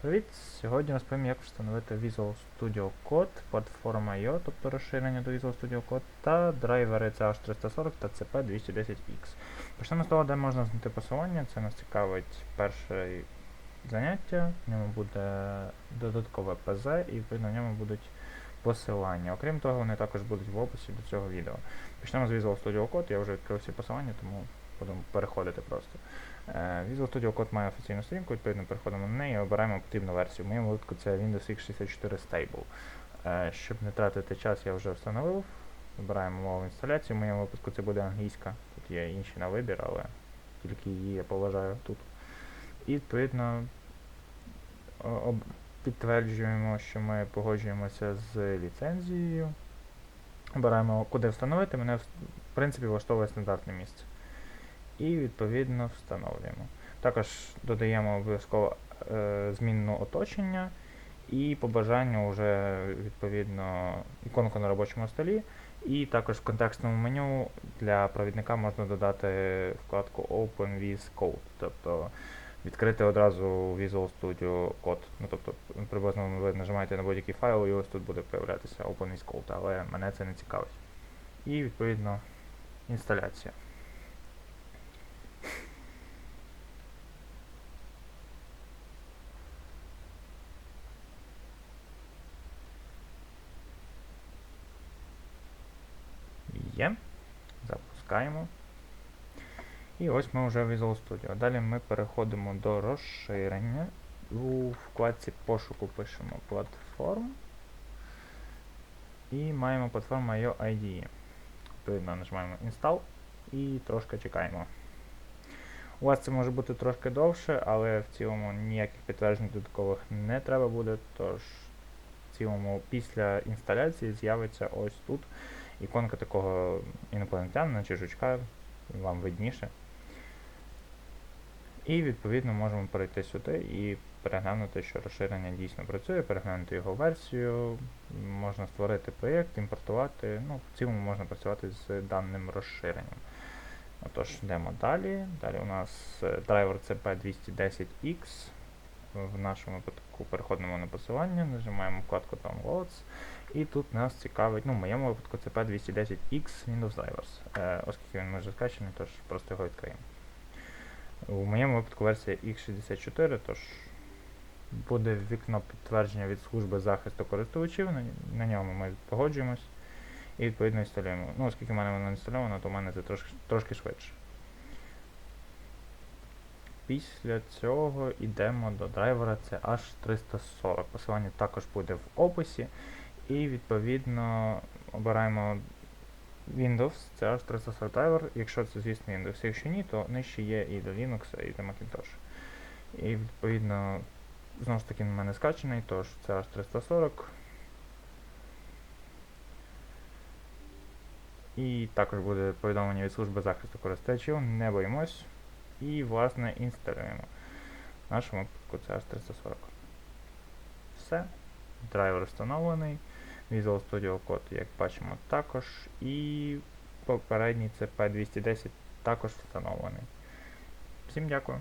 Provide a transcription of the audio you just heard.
Привіт! Сьогодні розповім, як встановити Visual Studio Code, платформа IO, тобто розширення до Visual Studio Code, та драйвери CH340 та CP210X. Почнемо з того, де можна знайти посилання. Це нас цікавить перше заняття, в ньому буде додаткове ПЗ і в ньому будуть посилання. Окрім того, вони також будуть в описі до цього відео. Почнемо з Visual Studio Code, я вже відкрив всі посилання, тому будемо переходити просто. Visual Studio Code має офіційну сторінку, відповідно переходимо на неї і обираємо потрібну версію. В моєму випадку це Windows X64 Stable. Е, Щоб не тратити час, я вже встановив. Вибираємо мову інсталяції. В моєму випадку це буде англійська. Тут є інші на вибір, але тільки її я поважаю тут. І відповідно підтверджуємо, що ми погоджуємося з ліцензією. Обираємо, куди встановити. Мене в принципі влаштовує стандартне місце і відповідно встановлюємо. Також додаємо обов'язково е, змінну оточення і по бажанню вже відповідно іконку на робочому столі. І також в контекстному меню для провідника можна додати вкладку Open with Code, тобто відкрити одразу Visual Studio Code. Ну, тобто приблизно ви нажимаєте на будь-який файл і ось тут буде появлятися Open with Code, але мене це не цікавить. І відповідно інсталяція. Є. Запускаємо. І ось ми вже в Visual Studio. Далі ми переходимо до розширення. У вкладці пошуку пишемо платформ. І маємо платформу IO. Відповідно, нажимаємо Install і трошки чекаємо. У вас це може бути трошки довше, але в цілому ніяких підтверджень додаткових не треба буде. Тож в цілому після інсталяції з'явиться ось тут іконка такого інопланетянина чи жучка, вам видніше. І відповідно можемо перейти сюди і переглянути, що розширення дійсно працює, переглянути його версію, можна створити проєкт, імпортувати. Ну, в цілому можна працювати з даним розширенням. Отож, йдемо далі. Далі у нас е, драйвер CP210X. В нашому випадку переходимо на посилання, нажимаємо вкладку Downloads. І тут нас цікавить, ну в моєму випадку це P210X Windows Drivers, е, оскільки він вже скачаний, тож просто його відкриємо. У моєму випадку версія X64, тож буде вікно підтвердження від служби захисту користувачів, на, на ньому ми погоджуємось і відповідно інсталюємо. Ну, оскільки в мене воно інстальовано, то в мене це трошки, трошки швидше. Після цього йдемо до драйвера, це H340. Посилання також буде в описі. І відповідно обираємо Windows, це H340 драйвер, якщо це, звісно, Windows. Якщо ні, то нижче є і до Linux, і до Macintosh. І відповідно, знову ж таки, в мене скачаний, тож це H340. І також буде повідомлення від служби захисту користувачів, не боїмось. І, власне, інсталюємо. В нашому випадку це H340. Все. Драйвер встановлений. Visual Studio Code, як бачимо, також. І попередній CP210 також встановлений. Всім дякую.